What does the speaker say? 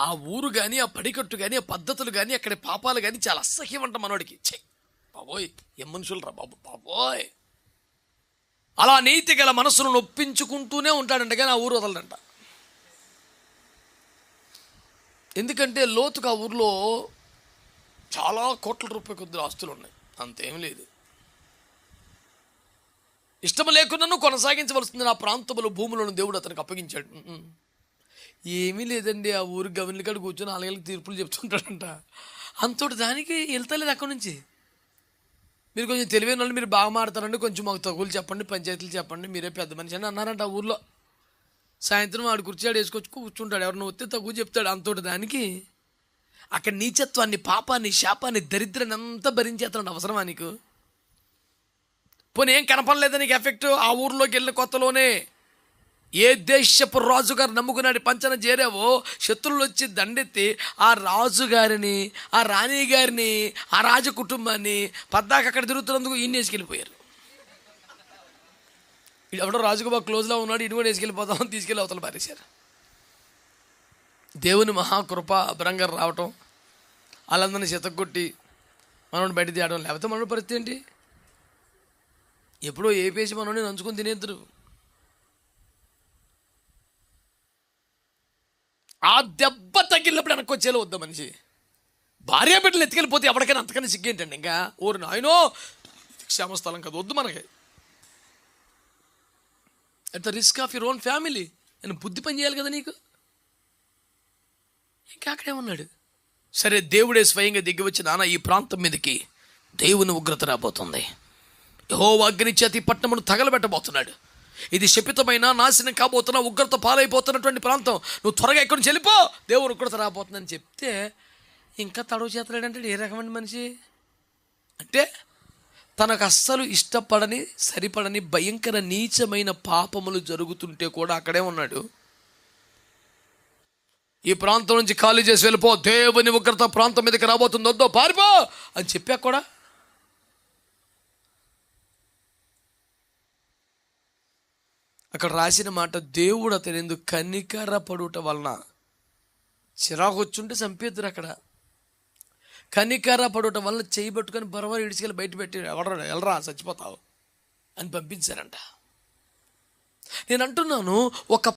ఆ ఊరు కానీ ఆ పడికట్టు కానీ ఆ పద్ధతులు కానీ అక్కడ పాపాలు కానీ చాలా అసహ్యం అంట మనోడికి. ఛే! బాబోయ్ ఏం మనుషులు రా బాబు బాబోయ్. అలా నీతి గల మనసును నొప్పించుకుంటూనే ఉంటాడంట కానీ ఆ ఊరు వదలడంట. ఎందుకంటే లోతుకు ఆ ఊర్లో చాలా కోట్ల రూపాయల కొద్ది ఆస్తులు ఉన్నాయి. అంతేం లేదు. ఇష్టం లేకున్నాను కొనసాగించవలసింది నా ప్రాంతంలో భూములను దేవుడు అతనికి అప్పగించాడు. ఏమీ లేదండి ఆ ఊరు గవర్నర్ కాడ కూర్చొని నాలుగేళ్ళకి తీర్పులు చెప్తుంటాడంట. అంతటి దానికి వెళ్తలేదు అక్కడి నుంచి. మీరు కొంచెం తెలివైన వాళ్ళు మీరు బాగా మాడతారండి కొంచెం మాకు తగులు చెప్పండి పంచాయతీలు చెప్పండి మీరే పెద్ద మనిషి అని అన్నారంట ఆ ఊర్లో. సాయంత్రం ఆడి కుర్చీ ఆడు వేసుకొచ్చి కూర్చుంటాడు ఎవరిని వస్తే తగ్గు చెప్తాడు అంతటి దానికి. అక్కడ నీచత్వాన్ని పాపాన్ని శాపాన్ని దరిద్రాన్ని అంతా భరించేస్తాడు అవసరమా నీకు? పోనీ ఏం కనపడలేదా నీకు ఎఫెక్ట్? ఆ ఊర్లోకి వెళ్ళిన కొత్తలోనే ఏ దేశపు రాజుగారు నమ్ముకున్నాడు? పంచన చేరావో? శత్రువులు వచ్చి దండెత్తి ఆ రాజుగారిని ఆ రాణి గారిని ఆ రాజ కుటుంబాన్ని పద్దాక అక్కడ తిరుగుతున్నందుకు ఈయన వేసుకెళ్ళిపోయారు. ఎవడో రాజుకు బాగా క్లోజ్లో ఉన్నాడు ఇటు కూడా వేసుకెళ్ళిపోతామని తీసుకెళ్ళి అవతల పారేశారు. దేవుని మహాకృప అభరంగా రావటం వాళ్ళందరినీ చితగొట్టి మనోడు బయట తీయడం లేకపోతే మనోడి పరిస్థితి ఏంటి? ఎప్పుడో ఏ పేసి మనోడిని నంచుకొని తినేద్దరు ఆ దెబ్బ తగిలినప్పుడు వెనక్కి వచ్చేలా వద్దా మనిషి. భార్య బిడ్డలు ఎత్తుకెళ్ళిపోతే ఎవరికైనా అంతకన్నా సిగ్గేంటండి ఇంకా? ఓరు నాయనో క్షేమ క్షేమస్థలం కదా వద్దు మనకి. At the risk of your own family నేను బుద్ధి పని చేయాలి కదా నీకు? ఇంకా అక్కడే ఉన్నాడు. సరే దేవుడే స్వయంగా దిగి వచ్చి నాన్న ఈ ప్రాంతం మీదకి దేవుని ఉగ్రత రాబోతుంది. యహో అగ్నిచేతి పట్టణమును తగలబెట్టబోతున్నాడు. ఇది శపితమైన నాశనం కాబోతున్న ఉగ్రత పాలైపోతున్నటువంటి ప్రాంతం. నువ్వు త్వరగా ఎక్కడి నుంచి వెళ్ళిపో దేవుడు ఉగ్రత రాబోతుందని చెప్తే ఇంకా తడవు చేతలేడంటే ఏ రకమైన మనిషి? అంటే తనకు అస్సలు ఇష్టపడని సరిపడని భయంకర నీచమైన పాపములు జరుగుతుంటే కూడా అక్కడే ఉన్నాడు. ఈ ప్రాంతం నుంచి ఖాళీ చేసి వెళ్ళిపో దేవుని ఉగ్రత ప్రాంతం మీదకి రాబోతుంది వద్దో పారిపో అని చెప్పా కూడా అక్కడ రాసిన మాట దేవుడు అతని ఎందుకు కనికర పడుట వలన చిరాకు వచ్చుంటే చంపేద్దరు అక్కడ. కనికర పడుట వలన చేయి పట్టుకొని బరవరు ఇడిచికెళ్ళి బయట పెట్టి ఎవడ వెళ్ళరా చచ్చిపోతావు అని పంపించారంట. నేను అంటున్నాను ఒక